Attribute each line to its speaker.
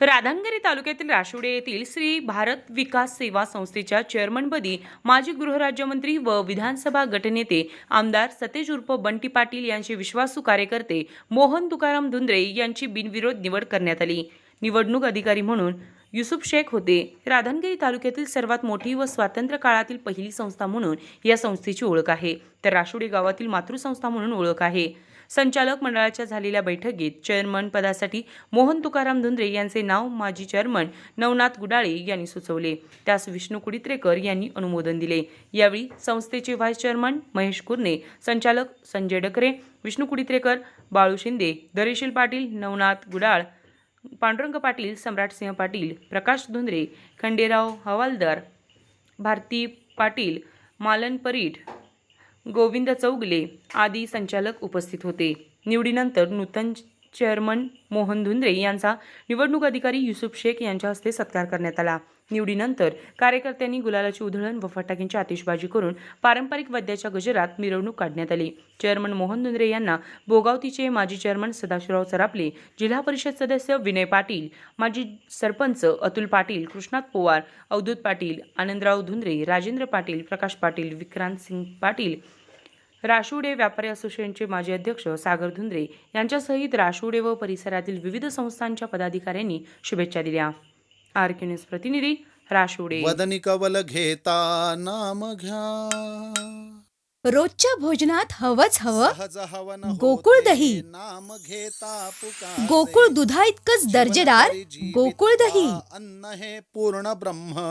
Speaker 1: राधानगरी तालुक्यातील राशुडे येथील श्री भारत विकास सेवा संस्थेच्या चेअरमनपदी माजी गृहराज्यमंत्री व विधानसभा गटनेते आमदार सतेज उर्फ बंटी पाटील यांचे विश्वासू कार्यकर्ते मोहन तुकाराम धुंद्रे यांची बिनविरोध निवड करण्यात आली. निवडणूक अधिकारी म्हणून युसुफ शेख होते. राधानगिरी तालुक्यातील सर्वात मोठी व स्वातंत्र्य काळातील पहिली संस्था म्हणून या संस्थेची ओळख आहे. तर राशुडे गावातील मातृसंस्था म्हणून ओळख आहे. संचालक मंडळाच्या झालेल्या बैठकीत चेअरमन पदासाठी मोहन तुकाराम धुंद्रे यांचे नाव माजी चेअरमन नवनाथ गुडाळे यांनी सुचवले. त्यास विष्णू कुडित्रेकर यांनी अनुमोदन दिले. यावेळी संस्थेचे व्हाईस चेअरमन महेश कुर्णे संचालक संजय डकरे विष्णू कुडित्रेकर बाळू शिंदे दरेशील पाटील नवनाथ गुडाळ पांडुरंग पाटील सम्राटसिंह पाटील प्रकाश धुंद्रे खंडेराव हवालदार भारती पाटील मालन परीठ गोविंद चौगले आदी संचालक उपस्थित होते. निवडीनंतर नूतन चेअरमन मोहन धुंद्रे यांचा निवडणूक अधिकारी युसुफ शेख यांच्या हस्ते सत्कार करण्यात आला. निवडीनंतर कार्यकर्त्यांनी गुलालाची उधळण व फटाक्यांची आतिषबाजी करून पारंपरिक वाद्याच्या गजरात मिरवणूक काढण्यात आली. चेअरमन मोहन धुंद्रे यांना बोगावतीचे माजी चेअरमन सदाशिवराव सरापले जिल्हा परिषद सदस्य विनय पाटील माजी सरपंच अतुल पाटील कृष्णात पोवार अवधूत पाटील आनंदराव धुंद्रे राजेंद्र पाटील प्रकाश पाटील विक्रांत सिंग पाटील राशुडे व्यापारी असोसिएशनचे माजी अध्यक्ष सागर धुंद्रे यांच्यासहित राशुडे व परिसरातील विविध संस्थांच्या पदाधिकाऱ्यांनी शुभेच्छा दिल्या. आर के न्यूज प्रतिनिधी राशुडे.
Speaker 2: वदनी कवल घेता नाम घ्या.
Speaker 3: रोजच्या भोजनात हवंच हवं. गोकुळ दही.
Speaker 2: नाम घेता पुकारे.
Speaker 3: गोकुळ दुधा इतकंच दर्जेदार. गोकुळ दही.
Speaker 2: अन्न हे पूर्ण ब्रह्म.